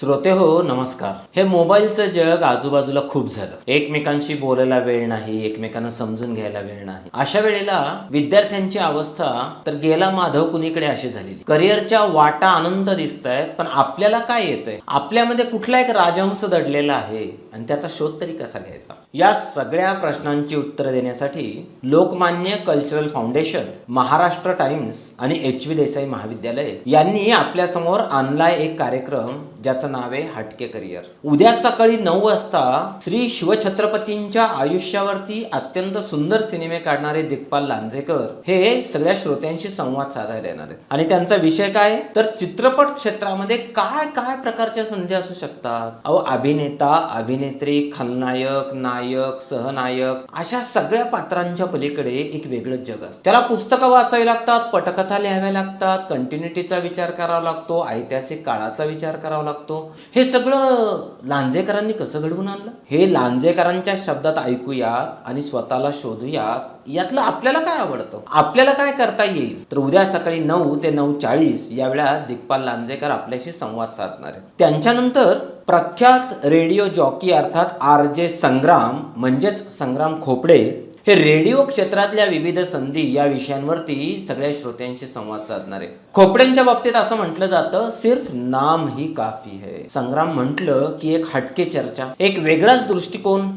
श्रोते हो नमस्कार. हे मोबाईलचं जग आजूबाजूला खूप झालं. एकमेकांशी बोलायला वेळ नाही एकमेकांना समजून घ्यायला वेळ नाही. अशा वेळेला विद्यार्थ्यांची अवस्था तर गेला माधव कुणीकडे अशी झालेली. करिअरच्या वाटा आनंद दिसत आहेत पण आपल्याला काय येतंय? आपल्यामध्ये कुठला एक राजहंस दडलेला आहे? आणि त्याचा शोध तरी कसा घ्यायचा? या सगळ्या प्रश्नांची उत्तरं देण्यासाठी Lokmanya cultural foundation Maharashtra Times आणि एच व्ही देसाई महाविद्यालय यांनी आपल्यासमोर आणलाय एक कार्यक्रम ज्याचं नाव आहे हटके करिअर. उद्या सकाळी नऊ वाजता श्री शिवछत्रपतींच्या आयुष्यावरती अत्यंत सुंदर सिनेमे काढणारे दिग्पाल लांजेकर हे सगळ्या श्रोत्यांशी संवाद साधायला येणार आहेत. आणि त्यांचा विषय काय? तर चित्रपट क्षेत्रामध्ये काय काय प्रकारच्या संधी असू शकतात? अहो अभिनेता अभिनेत्री खलनायक नायक सहनायक अशा सगळ्या पात्रांच्या पलीकडे एक वेगळंच जग असतं. त्याला पुस्तकं वाचावी लागतात पटकथा लिहाव्या लागतात कंटिन्युटीचा विचार करावा लागतो ऐतिहासिक काळाचा विचार करावा लागतो हे सगळं लांजेकरांनी कसं घडवून आणलं? हे लांजेकरांच्या शब्दात ऐकूयात आणि स्वतःला शोधूयात. यातलं आपल्याला काय आवडतं? आपल्याला काय करता येईल? तर उद्या सकाळी नऊ ते नऊ चाळीस या वेळात दिग्पाल लांजेकर आपल्याशी संवाद साधणार आहेत. त्यांच्यानंतर प्रख्यात रेडिओ जॉकी अर्थात आर जे संग्राम म्हणजेच संग्राम खोपडे हे रेडिओ क्षेत्रातल्या विविध संधी या विषयांवरती सगळ्या श्रोत्यांशी संवाद साधणार आहे. खोपड्यांच्या बाबतीत असं म्हटलं जातं सिर्फ नाम ही काफी है. संग्राम म्हटलं की एक हटके चर्चा एक वेगळाच दृष्टिकोन.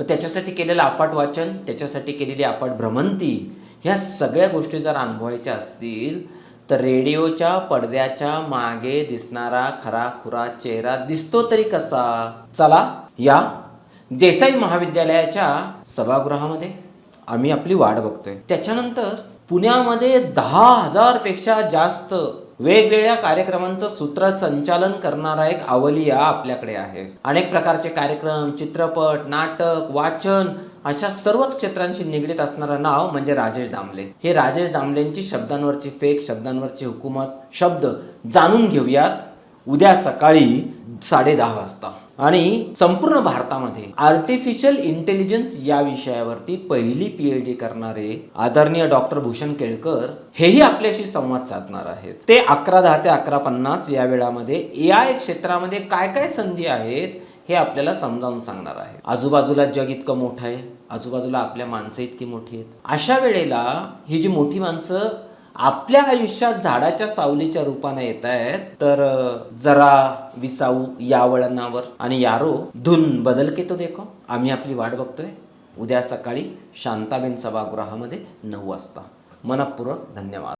त्याच्यासाठी केलेलं अफाट वाचन त्याच्यासाठी केलेली अफाट भ्रमंती ह्या सगळ्या गोष्टी जर अनुभवायच्या असतील तर रेडिओच्या पडद्याच्या मागे दिसणारा खरा खुरा चेहरा दिसतो तरी कसा? चला या देसाई महाविद्यालयाच्या सभागृहामध्ये. आम्ही आपली वाट बघतोय. त्याच्यानंतर पुण्यामध्ये दहा हजारपेक्षा जास्त वेगवेगळ्या कार्यक्रमांचं सूत्रसंचालन करणारा एक अवलिया आपल्याकडे आहे. अनेक प्रकारचे कार्यक्रम चित्रपट नाटक वाचन अशा सर्वच क्षेत्रांशी निगडीत असणारं नाव म्हणजे राजेश दामले. हे राजेश दामलेंची शब्दांवरची फेक शब्दांवरची हुकूमत शब्द जाणून घेऊयात उद्या सकाळी साडे दहा वाजता. आणि संपूर्ण भारतामध्ये आर्टिफिशियल इंटेलिजन्स या विषयावरती पहिली पीएच डी करणारे आदरणीय डॉक्टर भूषण केळकर हेही आपल्याशी संवाद साधणार आहेत. ते अकरा दहा ते अकरा पन्नास या वेळामध्ये ए आय क्षेत्रामध्ये काय काय संधी आहेत हे आपल्याला समजावून सांगणार आहे आजूबाजूला जग इतकं मोठं आहे. आजूबाजूला आपल्या माणसं इतकी मोठी आहेत. अशा वेळेला ही जी मोठी माणसं आपल्या आयुष्यात झाडाच्या सावलीच्या रूपाने येत आहेत तर जरा विसाऊ या वळणावर. आणि यारो धुन बदल के तो देखो. आम्ही आपली वाट बघतोय. उद्या सकाळी शांताबेन सभागृहामध्ये नऊ वाजता. मनपूर्वक धन्यवाद.